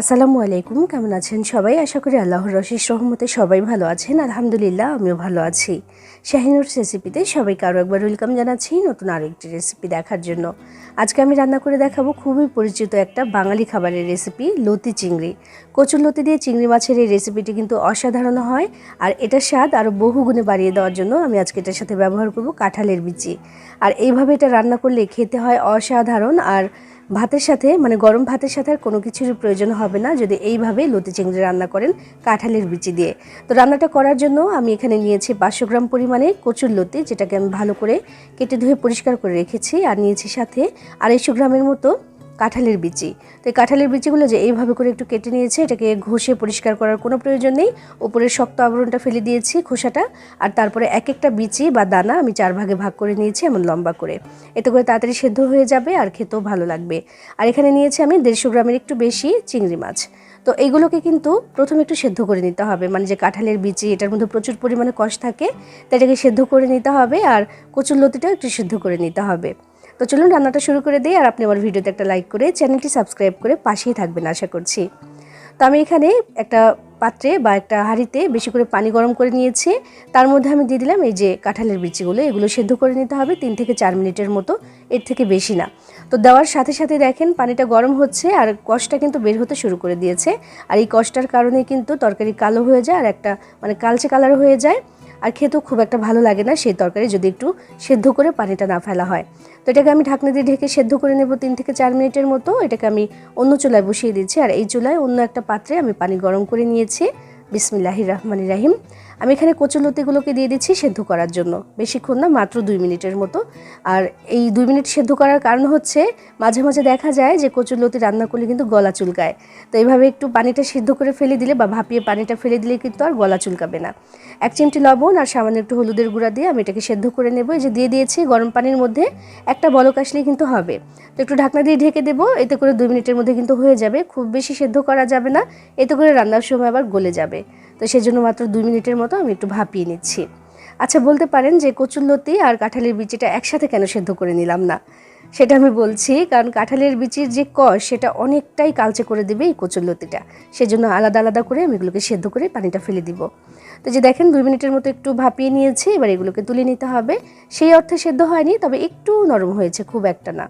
আসসালামু আলাইকুম, কেমন আছেন সবাই? আশা করি আল্লাহর রশিস রহমতে সবাই ভালো আছেন। আলহামদুলিল্লাহ, আমিও ভালো আছি। শাহিনুর রেসিপিতে সবাইকে আরও একবার ওয়েলকাম জানাচ্ছি নতুন আরও একটি রেসিপি দেখার জন্য। আজকে আমি রান্না করে দেখাবো খুবই পরিচিত একটা বাঙালি খাবারের রেসিপি লতি চিংড়ি। কচুর লতি দিয়ে চিংড়ি মাছের এই রেসিপিটি কিন্তু অসাধারণ হয় আর এটার স্বাদ আরও বহুগুণে বাড়িয়ে দেওয়ার জন্য আমি আজকে এটার সাথে ব্যবহার করব কাঁঠালের বিচি। আর এইভাবে এটা রান্না করলে খেতে হয় অসাধারণ আর ভাতের সাথে মানে গরম ভাতের সাথে আর কোনো কিছুর প্রয়োজন হবে না যদি এইভাবে লতি চিংড়ি রান্না করেন কাঁঠালের বিচি দিয়ে। তো রান্নাটা করার জন্য আমি এখানে নিয়েছি পাঁচশো গ্রাম পরিমাণে কচুর লতি, যেটাকে আমি ভালো করে কেটে ধুয়ে পরিষ্কার করে রেখেছি। আর নিয়েছি সাথে আড়াইশো গ্রামের মতো কাঁঠালের বিচি। তো এই কাঁঠালের বিচিগুলো যে এইভাবে করে একটু কেটে নিয়েছে, এটাকে ঘষে পরিষ্কার করার কোনো প্রয়োজন নেই। উপরের শক্ত আবরণটা ফেলে দিয়েছি খোসাটা। আর তারপরে এক একটা বিচি বা দানা আমি চার ভাগে ভাগ করে নিয়েছি এমন লম্বা করে। এতে করে তাড়াতাড়ি সেদ্ধ হয়ে যাবে আর খেতেও ভালো লাগবে। আর এখানে নিয়েছি আমি দেড়শো গ্রামের একটু বেশি চিংড়ি মাছ। তো এইগুলোকে কিন্তু প্রথমে একটু সেদ্ধ করে নিতে হবে। মানে যে কাঁঠালের বিচি, এটার মধ্যে প্রচুর পরিমাণে কষ থাকে, তো এটাকে সেদ্ধ করে নিতে হবে আর কচুর লতিটাও একটু সেদ্ধ করে নিতে হবে। তো চলুন রান্নাটা শুরু করে দিই, আর আপনি আমার ভিডিওতে একটা লাইক করে চ্যানেলটি সাবস্ক্রাইব করে পাশেই থাকবেন আশা করছি। তো আমি এখানে একটা পাত্রে বা একটা হাঁড়িতে বেশি করে পানি গরম করে নিয়েছি। তার মধ্যে আমি দিয়ে দিলাম এই যে কাঁঠালের বিচিগুলো এগুলো সেদ্ধ করে নিতে হবে তিন থেকে চার মিনিটের মতো, এর থেকে বেশি না। তো দেওয়ার সাথে সাথে দেখেন পানিটা গরম হচ্ছে, আর কষটা কিন্তু বের হতে শুরু করে দিয়েছে। আর এই কষটার কারণে কিন্তু তরকারি কালো হয়ে যায়, আর একটা মানে কালচে কালার হয়ে যায়। আর খেতেও খুব একটা ভালো লাগে না সেই তরকারি যদি একটু সেদ্ধ করে পানিটা না ফেলা হয়। তো এটাকে আমি ঢাকনা দিয়ে ঢেকে সেদ্ধ করে নেব তিন থেকে চার মিনিটের মতো। এটাকে আমি অন্য চুলায় বসিয়ে দিচ্ছি। আর এই চুলায় অন্য একটা পাত্রে আমি পানি গরম করে নিয়েছি। বিসমিল্লাহি রহমান রাহিম। আমি এখানে কচুলতিগুলোকে দিয়ে দিচ্ছি সেদ্ধ করার জন্য। বেশিক্ষণ না, মাত্র দুই মিনিটের মতো। আর এই দুই মিনিট সেদ্ধ করার কারণ হচ্ছে, মাঝে মাঝে দেখা যায় যে কচুলতি রান্না করলে কিন্তু গলা চুলকায়। তো এইভাবে একটু পানিটা সিদ্ধ করে ফেলে দিলে বা ভাপিয়ে পানিটা ফেলে দিলে কিন্তু আর গলা চুলকাবে না। এক চিমটি লবণ আর সামান্য একটু হলুদের গুঁড়া দিয়ে আমি এটাকে সেদ্ধ করে নেব। এই যে দিয়ে দিয়েছি গরম পানির মধ্যে একটা বলক আসলেই কিন্তু হবে। তো একটু ঢাকনা দিয়ে ঢেকে দেবো, এতে করে দুই মিনিটের মধ্যে কিন্তু হয়ে যাবে। খুব বেশি সেদ্ধ করা যাবে না, এতে করে রান্নার সময় আবার গলে যাবে। তো সেজন্য মাত্র দুই মিনিটের মতো আমি একটু ভাপিয়ে নিচ্ছি। আচ্ছা বলতে পারেন যে কচুল্লতি আর কাঁঠালের বিচিটা একসাথে কেন সেদ্ধ করে নিলাম না? সেটা আমি বলছি কারণ কাঁঠালের বিচির যে কষ, সেটা অনেকটাই কালচে করে দেবে এই কচুল্লতিটা সেজন্য আলাদা আলাদা করে আমি এগুলোকে সেদ্ধ করে পানিটা ফেলে দিব। তো যে দেখেন, দুই মিনিটের মতো একটু ভাপিয়ে নিয়েছি, এবার এগুলোকে তুলে নিতে হবে। সেই অর্থে সেদ্ধ হয়নি, তবে একটু নরম হয়েছে খুব একটা না।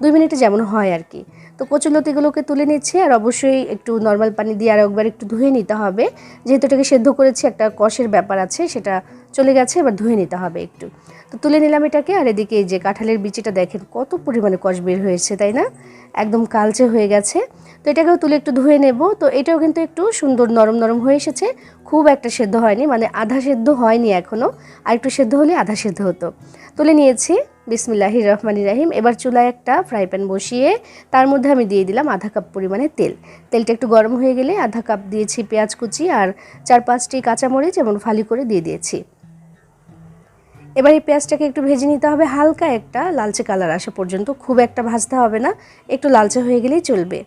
দুই মিনিটে যেমন হয় আর কি। তো কচুলতিগুলোকে তুলে নিচ্ছি, আর অবশ্যই একটু নর্মাল পানি দিয়ে আর একবার একটু ধুয়ে নিতে হবে। যেহেতু এটাকে সেদ্ধ করেছি, একটা কষের ব্যাপার আছে, সেটা চলে গেছে, এবার ধুয়ে নিতে হবে একটু। তো তুলে নিলাম এটাকে, আর এদিকে এই যে কাঁঠালের বিচিটা দেখেন, কত পরিমাণে কষ বের হয়েছে, তাই না? একদম কালচে হয়ে গেছে। তো এটাকেও তুলে একটু ধুয়ে নেব। তো এটাও কিন্তু একটু সুন্দর নরম নরম হয়ে এসেছে। খুব একটা সেদ্ধ হয়নি মানে আধা সেদ্ধ হয়নি এখনও আর একটু সেদ্ধ হলে আধা সেদ্ধ হতো। তুলে নিয়েছি, বিসমিল্লাহির রহমানি রাহিম। এবার চুলায় একটা ফ্রাই প্যান বসিয়ে তার মধ্যে আমি দিয়ে দিলাম আধা কাপ পরিমাণে তেল। তেলটা একটু গরম হয়ে গেলে আধা কাপ দিয়েছি পেঁয়াজ কুচি আর চার পাঁচটি কাঁচামরিচ যেমন ফালি করে দিয়ে দিয়েছি। এবার এই পেঁয়াজটাকে একটু ভেজে নিতে হবে। হালকা একটা লালচে কালার আসা পর্যন্ত খুব একটা ভাজতে হবে না, একটু লালচে হয়ে গেলেই চলবে।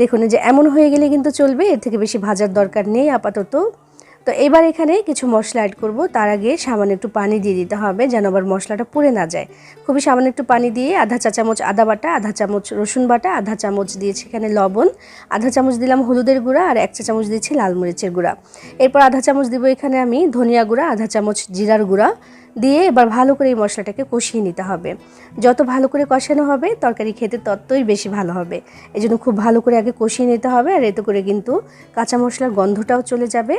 দেখুন যে এমন হয়ে গেলে কিন্তু চলবে এর থেকে বেশি ভাজার দরকার নেই আপাতত। তো এবার এখানে কিছু মশলা অ্যাড করব। তার আগে সামান্য একটু পানি দিয়ে দিতে হবে যেন আবার মশলাটা পুড়ে না যায়। খুবই সামান্য একটু পানি দিয়ে আধা চা চামচ আদা বাটা, আধা চামচ রসুন বাটা, আধা চামচ দিয়েছি এখানে লবণ, আধা চামচ দিলাম হলুদের গুঁড়া আর এক চা চামচ দিয়েছি লাল মরিচের গুঁড়া। এরপর আধা চামচ দিব এখানে আমি ধনিয়া গুঁড়া, আধা চামচ জিরার গুঁড়া। দিয়ে এবার ভালো করে এই মশলাটাকে কষিয়ে নিতে হবে। যত ভালো করে কষানো হবে, তরকারি খেতে ততই বেশি ভালো হবে। এই জন্য খুব ভালো করে আগে কষিয়ে নিতে হবে আর এতে করে কিন্তু কাঁচা মশলার গন্ধটাও চলে যাবে।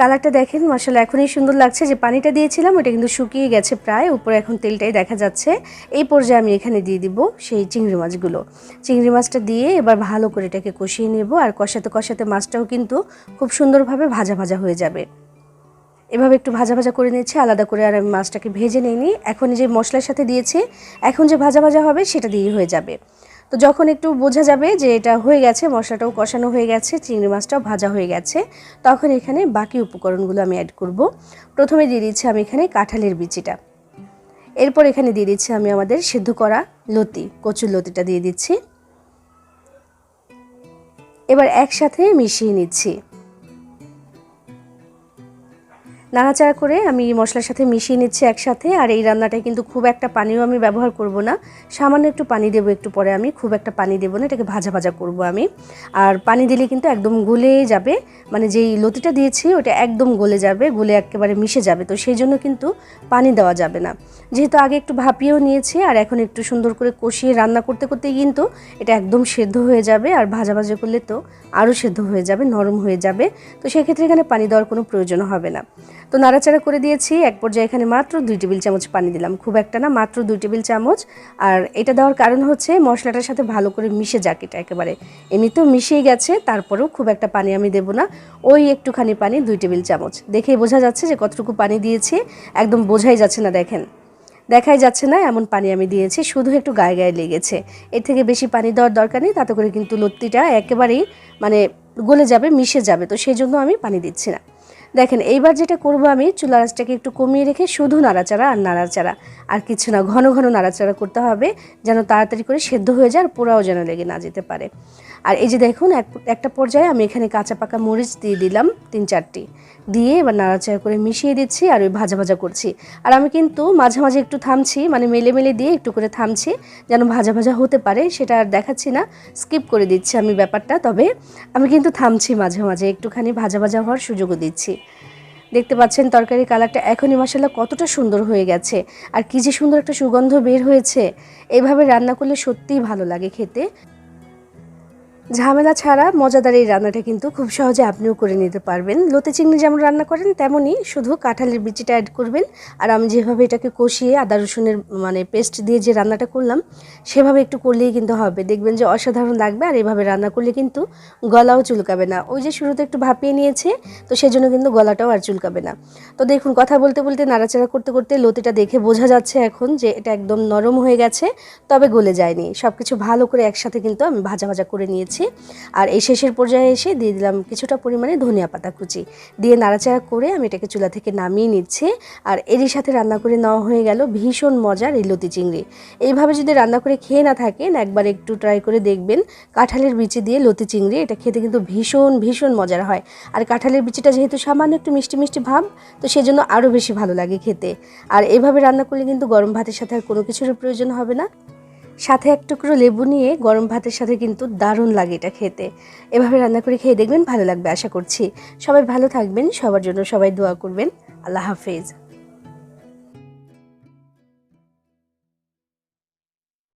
কালারটা দেখেন মশলা এখনই সুন্দর লাগছে। যে পানিটা দিয়েছিলাম, ওটা কিন্তু শুকিয়ে গেছে প্রায়। উপরে এখন তেলটাই দেখা যাচ্ছে। এই পর্যায়ে আমি এখানে দিয়ে দিব সেই চিংড়ি মাছগুলো। চিংড়ি মাছটা দিয়ে এবার ভালো করে এটাকে কষিয়ে নেব। আর কষাতে কষাতে মাছটাও কিন্তু খুব সুন্দরভাবে ভাজা ভাজা হয়ে যাবে। এভাবে একটু ভাজা ভাজা করে নিচ্ছে, আলাদা করে আর আমি মাছটাকে ভেজে নিইনি। এখন যে মশলার সাথে দিয়েছি, এখন যে ভাজা ভাজা হবে, সেটা দিয়ে হয়ে যাবে। তো যখন একটু বোঝা যাবে যে এটা হয়ে গেছে, মশলাটাও কষানো হয়ে গেছে, চিংড়ি মাছটাও ভাজা হয়ে গেছে, তখন এখানে বাকি উপকরণগুলো আমি অ্যাড করব। প্রথমে দিয়ে দিচ্ছি আমি এখানে কাঁঠালের বিচিটা। এরপর এখানে দিয়ে দিচ্ছি আমি আমাদের সিদ্ধ করা লতি, কচুর লতিটা দিয়ে দিচ্ছি। এবার একসাথে মিশিয়ে নিচ্ছি। নাড়াচাড়া করে আমি মশলার সাথে মিশিয়ে নিচ্ছি একসাথে, আর এই রান্নাটায় কিন্তু খুব একটা পানিও আমি ব্যবহার করব না। সামান্য একটু পানি দেবো একটু পরে আমি, খুব একটা পানি দেবো না, এটাকে ভাজা ভাজা করব আমি। আর পানি দিলে কিন্তু একদম গলে যাবে মানে যেই লতিটা দিয়েছি ওটা একদম গলে যাবে, গলে একেবারে মিশে যাবে, তো সেই জন্য কিন্তু পানি দেওয়া যাবে না। যেহেতু আগে একটু ভাপিয়েও নিয়েছি, আর এখন একটু সুন্দর করে কষিয়ে রান্না করতে করতে কিন্তু এটা একদম সেদ্ধ হয়ে যাবে, আর ভাজা ভাজা করলে তো আরও সেদ্ধ হয়ে যাবে, নরম হয়ে যাবে, তো সেক্ষেত্রে এখানে পানি দেওয়ার কোনো প্রয়োজন হবে না। তো নাড়াচাড়া করে দিয়েছি। এক পর্যায়ে এখানে মাত্র দুই টেবিল চামচ পানি দিলাম। খুব একটা না, মাত্র দুই টেবিল চামচ। আর এটা দেওয়ার কারণ হচ্ছে মশলাটার সাথে ভালো করে মিশে যাক এটা একেবারে। এমনিতেও মিশিয়ে গেছে, তারপরেও খুব একটা পানি আমি দেবো না। ওই একটুখানি পানি, দুই টেবিল চামচ। দেখেই বোঝা যাচ্ছে যে কতটুকু পানি দিয়েছি। একদম বোঝাই যাচ্ছে না, দেখেন। দেখাই যাচ্ছে না, এমন পানি আমি দিয়েছি, শুধু একটু গায়ে গায়ে লেগেছে। এর থেকে বেশি পানি দেওয়ার দরকার নেই, তাতে করে কিন্তু লত্তিটা একেবারেই মানে গলে যাবে, মিশে যাবে। তো সেই জন্য আমি পানি দিচ্ছি না। দেখেন, এইবার যেটা করব আমি, চুলা আঁচটাকে একটু কমিয়ে রেখে শুধু নাড়াচাড়া আর নাড়াচাড়া। আর কিছু না, ঘন ঘন নাড়াচাড়া করতে হবে, যেন তাড়াতাড়ি করে সেদ্ধ হয়ে যায় আর পোড়াও যেন লেগে না যেতে পারে। আর এই যে দেখুন, এক- একটা পর্যায়ে আমি এখানে কাঁচা পাকা মরিচ দিয়ে দিলাম, তিন চারটি। দিয়ে এবার নাড়াচাড়া করে মিশিয়ে দিচ্ছি আর ওই ভাজা ভাজা করছি। আর আমি কিন্তু মাঝে মাঝে একটু থামছি মানে মেলে মেলে দিয়ে একটু করে থামছি, যেন ভাজা ভাজা হতে পারে, সেটা আর দেখাচ্ছি না, স্কিপ করে দিচ্ছি আমি ব্যাপারটা। তবে আমি কিন্তু থামছি মাঝে মাঝে, একটুখানি ভাজা ভাজা হওয়ার সুযোগও দিচ্ছি। দেখতে পাচ্ছেন তরকারি কালারটা এখনই মশলা কতটা সুন্দর হয়ে গেছে। আর কি যে সুন্দর একটা সুগন্ধ বের হয়েছে। এভাবে রান্না করলে সত্যিই ভালো লাগে খেতে। ঝামেলা ছাড়া মজাদার এই রান্নাটা কিন্তু খুব সহজে আপনিও করে নিতে পারবেন। লোতে চিংড়ি যেমন রান্না করেন তেমনই শুধু কাঁঠালের বিচিটা অ্যাড করবেন। আর আমি যেভাবে এটাকে কষিয়ে আদা রসুনের মানে পেস্ট দিয়ে যে রান্নাটা করলাম, সেভাবে একটু করলেই কিন্তু হবে। দেখবেন যে অসাধারণ লাগবে আর এভাবে রান্না করলে কিন্তু গলাও চুলকাবে না। ওই যে শুরুতে একটু ভাপিয়ে নিয়েছে, তো সেজন্য কিন্তু গলাটাও আর চুলকাবে না। তো দেখুন, কথা বলতে বলতে, নাড়াচাড়া করতে করতে লতিটা দেখে বোঝা যাচ্ছে এখন যে এটা একদম নরম হয়ে গেছে, তবে গলে যায়নি। সব কিছু ভালো করে একসাথে কিন্তু আমি ভাজা ভাজা করে নিয়েছি। আর এই শেষের পর্যায়ে এসে দিয়ে দিলাম কিছুটা পরিমাণে ধনিয়া পাতা কুচি। দিয়ে নাড়াচাড়া করে আমি এটাকে চুলা থেকে নামিয়ে নিচ্ছি। আর এরই সাথে রান্না করে নেওয়া হয়ে গেল ভীষণ মজার এই লতি চিংড়ি। এইভাবে যদি রান্না করে খেয়ে না থাকেন, একবার একটু ট্রাই করে দেখবেন কাঁঠালের বিচি দিয়ে লতি চিংড়ি, এটা খেতে কিন্তু ভীষণ ভীষণ মজার হয়। আর কাঁঠালের বিচিটা যেহেতু সামান্য একটু মিষ্টি মিষ্টি ভাব, তো সেজন্য আরও বেশি ভালো লাগে খেতে। আর এভাবে রান্না করলে কিন্তু গরম ভাতের সাথে আর কোনো কিছুর প্রয়োজন হবে না। সাথে এক টুকরো লেবু নিয়ে গরম ভাতের সাথে কিন্তু দারুণ লাগে এটা খেতে। এভাবে রান্না করে খেয়ে দেখবেন ভালো লাগবে, আশা করছি। সবাই ভালো থাকবেন, সবার জন্য সবাই দোয়া করবেন। আল্লাহ হাফেজ।